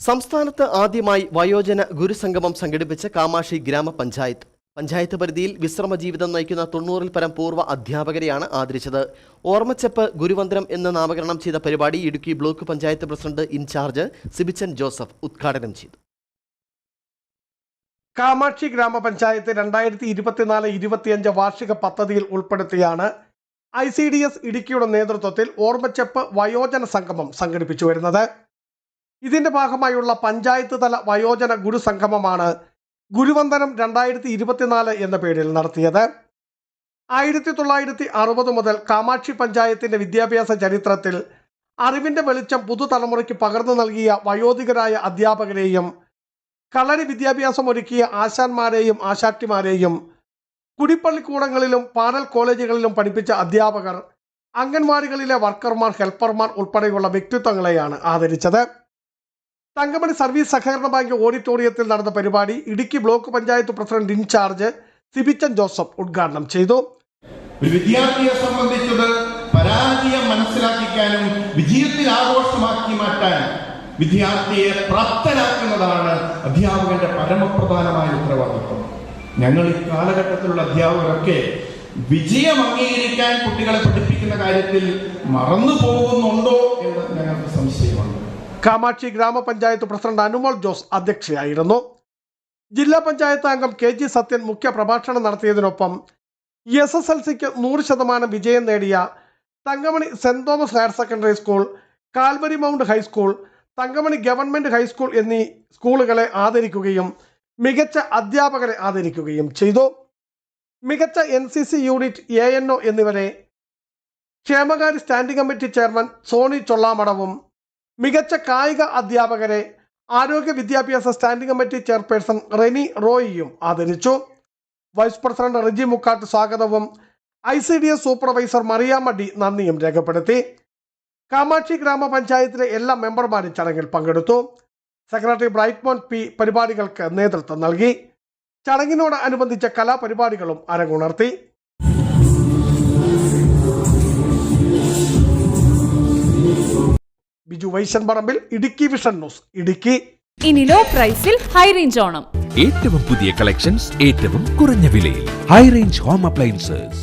സംസ്ഥാനത്ത് ആദ്യമായി വയോജന ഗുരുസംഗമം സംഘടിപ്പിച്ച കാമാക്ഷി ഗ്രാമപഞ്ചായത്ത്. പഞ്ചായത്ത് പരിധിയിൽ വിശ്രമ ജീവിതം നയിക്കുന്ന തൊണ്ണൂറിൽ പരം പൂർവ അധ്യാപകരെയാണ് ആദരിച്ചത്. ഓർമ്മച്ചെപ്പ് ഗുരുവന്ദനം എന്ന് നാമകരണം ചെയ്ത പരിപാടി Idukki block panchayat president in charge Sibichan Joseph ഉദ്ഘാടനം ചെയ്തു. കാമാക്ഷി ഗ്രാമപഞ്ചായത്ത് രണ്ടായിരത്തി ഇരുപത്തിനാല് ഇരുപത്തിയഞ്ച് വാർഷിക പദ്ധതിയിൽ ഉൾപ്പെടുത്തിയാണ് ഐ സി ഡി എസ് ഇടുക്കിയുടെ നേതൃത്വത്തിൽ ഓർമ്മച്ചെപ്പ് വയോജന സംഗമം സംഘടിപ്പിച്ചു വരുന്നത്. ഇതിന്റെ ഭാഗമായുള്ള പഞ്ചായത്ത് തല വയോജന ഗുരുസംഗമമാണ് ഗുരുവന്ദനം രണ്ടായിരത്തി ഇരുപത്തിനാല് എന്ന പേരിൽ നടത്തിയത്. ആയിരത്തി തൊള്ളായിരത്തി അറുപത് മുതൽ കാമാക്ഷി പഞ്ചായത്തിന്റെ വിദ്യാഭ്യാസ ചരിത്രത്തിൽ അറിവിന്റെ വെളിച്ചം പുതുതലമുറയ്ക്ക് പകർന്നു നൽകിയ വയോധികരായ അധ്യാപകരെയും കളരി വിദ്യാഭ്യാസം ഒരുക്കിയ ആശാന്മാരെയും ആശാട്ടിമാരെയും കുടിപ്പള്ളിക്കൂടങ്ങളിലും പാനൽ കോളേജുകളിലും പഠിപ്പിച്ച അധ്യാപകർ അംഗൻവാടികളിലെ വർക്കർമാർ ഹെൽപ്പർമാർ ഉൾപ്പെടെയുള്ള വ്യക്തിത്വങ്ങളെയാണ് ആദരിച്ചത്. തങ്കമണി സർവീസ് സഹകരണ ബാങ്ക് ഓഡിറ്റോറിയത്തിൽ നടന്ന പരിപാടി Idukki block panchayat president in charge Sibichan Joseph ഉദ്ഘാടനം ചെയ്തു. വിദ്യാർത്ഥിയെ സംബന്ധിച്ചത് പരാജയം മനസ്സിലാക്കിക്കാനും വിജയത്തിൽ ആഘോഷമാക്കി മാറ്റാൻ വിദ്യാർത്ഥിയെ പ്രാപ്തരാക്കുന്നതാണ് അധ്യാപകന്റെ പരമപ്രധാനമായ ഉത്തരവാദിത്വം. ഞങ്ങൾ ഈ കാലഘട്ടത്തിലുള്ള അധ്യാപകരൊക്കെ വിജയം അംഗീകരിക്കാൻ കുട്ടികളെ പഠിപ്പിക്കുന്ന കാര്യത്തിൽ മറന്നു പോകുന്നുണ്ടോ എന്ന് ഞങ്ങൾക്ക് സംശയമുണ്ട് കാമാക്ഷി ഗ്രാമപഞ്ചായത്ത് പ്രസിഡന്റ് അനുമോൾ ജോസ് അധ്യക്ഷയായിരുന്നു. ജില്ലാ പഞ്ചായത്ത് അംഗം കെ ജി സത്യൻ മുഖ്യ പ്രഭാഷണം നടത്തിയതിനൊപ്പം എസ് എസ് എൽ സിക്ക് നൂറ് ശതമാനം വിജയം നേടിയ Thankamani Saint Thomas higher secondary school Calvary mount high school Thankamani government high school എന്നീ സ്കൂളുകളെ ആദരിക്കുകയും മികച്ച അധ്യാപകരെ ആദരിക്കുകയും ചെയ്തു. മികച്ച N C C unit A N O എന്നിവരെ ക്ഷേമകാര്യ സ്റ്റാൻഡിംഗ് കമ്മിറ്റി ചെയർമാൻ സോണി ചൊള്ളാമടവും മികച്ച കായിക അധ്യാപകരെ ആരോഗ്യ വിദ്യാഭ്യാസ സ്റ്റാൻഡിംഗ് കമ്മിറ്റി ചെയർപേഴ്സൺ റെനി റോയിയും ആദരിച്ചു. വൈസ് പ്രസിഡന്റ് റിജി മുക്കാട്ട് സ്വാഗതവും I C D S supervisor മറിയാമടി നന്ദിയും രേഖപ്പെടുത്തി. കാമാക്ഷി ഗ്രാമപഞ്ചായത്തിലെ എല്ലാ മെമ്പർമാരും ചടങ്ങിൽ പങ്കെടുത്തു. സെക്രട്ടറി ബ്രൈറ്റ്മോൻ പി പരിപാടികൾക്ക് നേതൃത്വം നൽകി. ചടങ്ങിനോട് അനുബന്ധിച്ച കലാപരിപാടികളും അരങ്ങുണർത്തി. Biju Vaishan Parambil Idukki vision news. Idukki. ഇനി ലോ പ്രൈസിൽ ഹൈ റേഞ്ച് ഓണം. ഏറ്റവും പുതിയ കളക്ഷൻസ് ഏറ്റവും കുറഞ്ഞ വിലയിൽ. High range home appliances